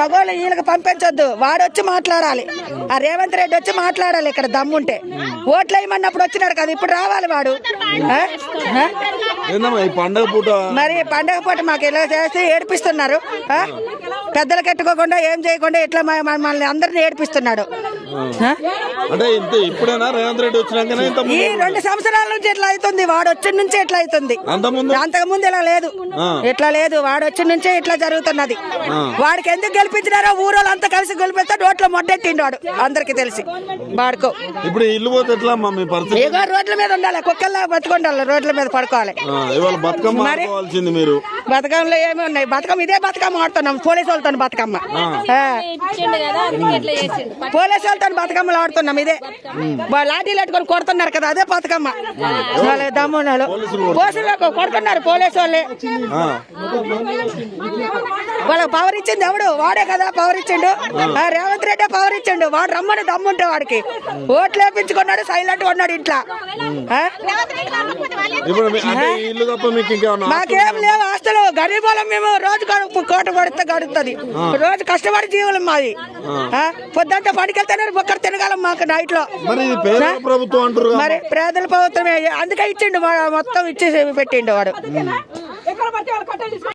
మగోళ్ళు వీళ్ళకి పంపించొద్దు. వాడు వచ్చి మాట్లాడాలి. ఆ రేవంత్ రెడ్డి వచ్చి మాట్లాడాలి ఇక్కడ దమ్ముంటే. ఓట్లు వేయమన్నప్పుడు వచ్చినాడు కదా ఇప్పుడు రావాలి వాడు. పండగ పూట? మరి పండగ పూట మాకు ఇలా చేసి ఏడిపిస్తున్నారు? పెద్దలు కట్టుకోకుండా ఏం చేయకుండా ఇట్లా మమ్మల్ని అందరిని ఏడిపిస్తున్నాడు? అంటే ఇంత ఇప్పుడేనా రేవంత్ రెడ్డి వచ్చినాకనే ఇంత ఈ రెండు సంవత్సరాల నుంచి ఇట్లా అవుతుంది? వాడు వచ్చిన నుంచి ఇట్లా అవుతుంది? అంతకు ముందు ఇలా లేదు? ఇట్లా లేదు? వాడు వచ్చిన నుంచే ఇట్లా జరుగుతున్నది? వాడికి ఎందుకు గెలిపించినారో ఊరోళ్ళు అంతా కలిసి గెలిపిస్తే నోట్లో మొడ్డెట్టిండు వాడు. అందరికి తెలిసి. వాడుకో. ఇప్పుడు ఇల్లు పోతే ఎట్లా అమ్మా మీ పరిస్థితి? రోడ్ల మీద ఉండాలి. కుక్కల్లా బతుకుండాలి. రోడ్ల మీద పడుకోవాలి. ఇవాళ బతుకమ్మ? ఆడుకోవాల్సింది మీరు. బతుకమ్మలో ఏమి ఉన్నాయి. బతుకమ్మ ఇదే బతుకమ్మ ఆడుతున్నాం. పోలీసు వాళ్ళతో బతుకమ్మ. పోలీసు వాళ్ళతో బతుకమ్మలు ఆడుతున్నాం ఇదే. లాఠీలు పెట్టుకొని కొడుతున్నారు కదా అదే బతుకమ్మ. వాళ్ళ దమ్మునాలు పోలీసులకు కొడుతున్నారు పోలీసు వాళ్ళే. ఆ, వాళ్ళకి పవర్ ఇచ్చింది ఎవడు? వాడే కదా పవర్ ఇచ్చిండు. రేవంత్ రెడ్డి పవర్ ఇచ్చిండు. వాడు రమ్మని దమ్ముంటే వాడికి. ఓట్లు వేపించుకున్నాడు సైలెంట్ ఉన్నాడు ఇంట్లో. మాకేం లేవు ఆస్తులు గరీబులం మేము రోజు గడుపు కోట పడితే గడుస్తుంది రోజు కష్టపడి జీవులం మాది. ఆ? పొద్దుంతా పనికెళ్తేనే ఒక్కరు తినగలం మాకు నైట్లో మరి పేదల ప్రభుత్వమే. అందుకే ఇచ్చిండు మొత్తం ఇచ్చేసి పెట్టిండు వాడు.